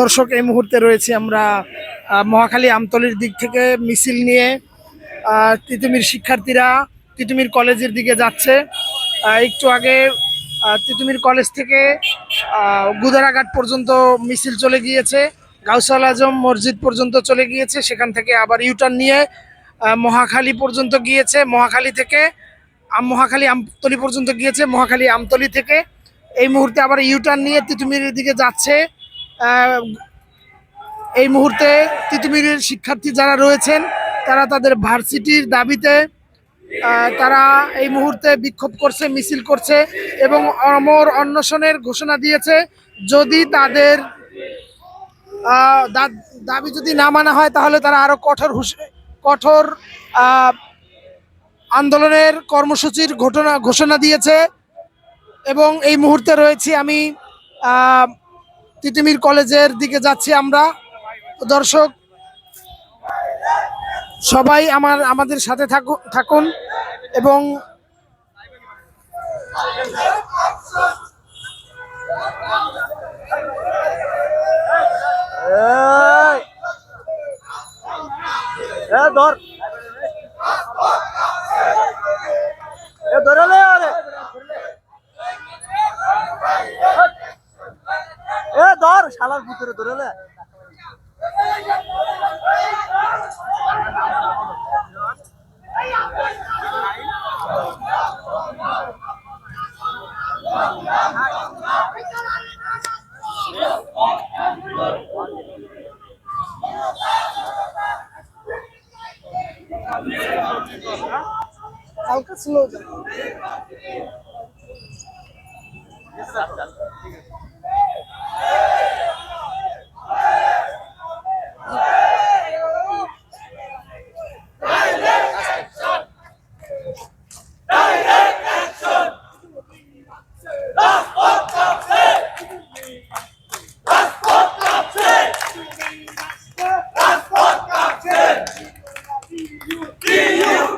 দর্শক এই মুহূর্তে রয়েছে আমরা মহাখালী আমতলির দিক থেকে মিছিল নিয়ে তিতুমির শিক্ষার্থীরা তিতুমির কলেজের দিকে যাচ্ছে। একটু আগে তিতুমির কলেজ থেকে গুদারাঘাট পর্যন্ত মিছিল চলে গিয়েছে গাউসাল আজম মসজিদ পর্যন্ত চলে গিয়েছে, সেখান থেকে আবার ইউটার্ন নিয়ে মহাখালী পর্যন্ত গিয়েছে, মহাখালী থেকে মহাখালী আমতলি পর্যন্ত গিয়েছে, মহাখালী আমতলি থেকে, এই মুহূর্তে আবার ইউটার্ন নিয়ে তিতুমির দিকে যাচ্ছে। এই মুহূর্তে তিতুমিরের শিক্ষার্থী যারা রয়েছেন, তারা তাদের ভার্সিটির দাবিতে তারা এই মুহূর্তে বিক্ষোভ করছে, মিছিল করছে এবং অমর অন্বেষণের ঘোষণা দিয়েছে যদি তাদের দাবি যদি না মানা হয় তাহলে তারা আরও কঠোর কঠোর আন্দোলনের কর্মসূচির ঘটনা, ঘোষণা দিয়েছে এবং এই মুহূর্তে রয়েছি আমি তিতুমির কলেজের দিকে যাচ্ছি আমরা। দর্শক, সবাই আমার, আমাদের সাথে থাকু- থাকুন এবং ধর। ধরে এ ধর শালার ভিতরে ধরে লে হালকা স্লো যাও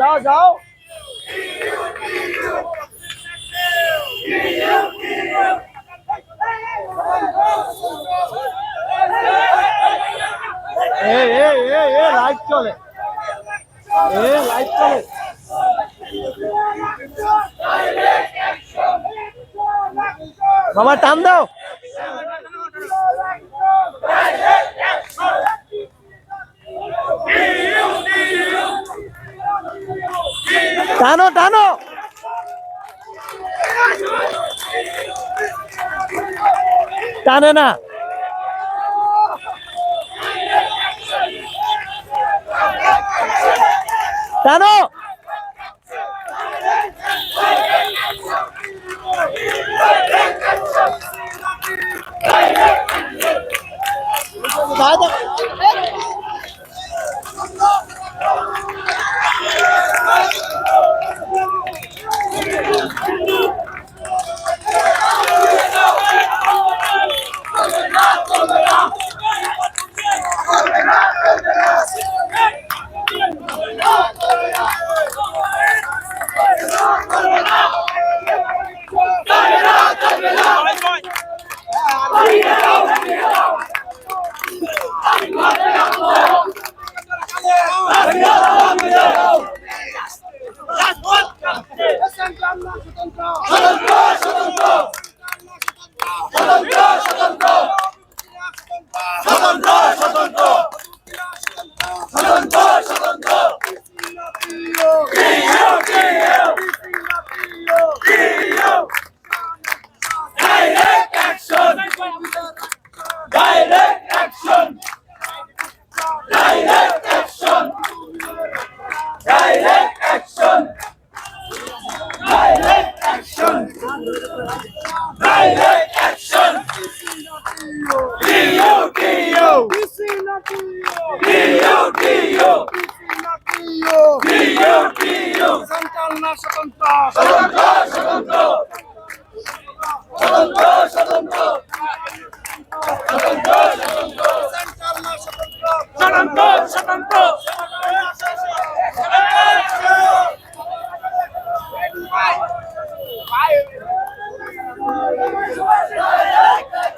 যাও যাও এ এ এ এ লাইট চলে এ লাইট চলে মামা টান দাও টানো টানো। টানে না। টানো।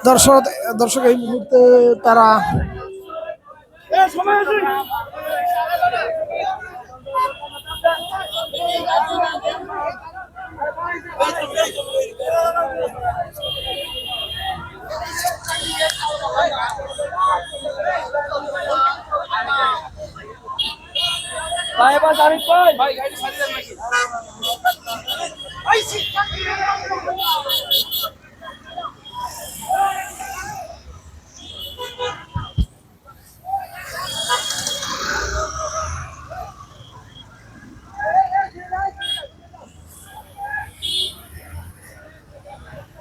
দর্শক দর্শক এই মুহূর্তে তারা ভাই এবার জারিফ ভাই। ভাই গাড়ি সারিয়ে দেন নাকি?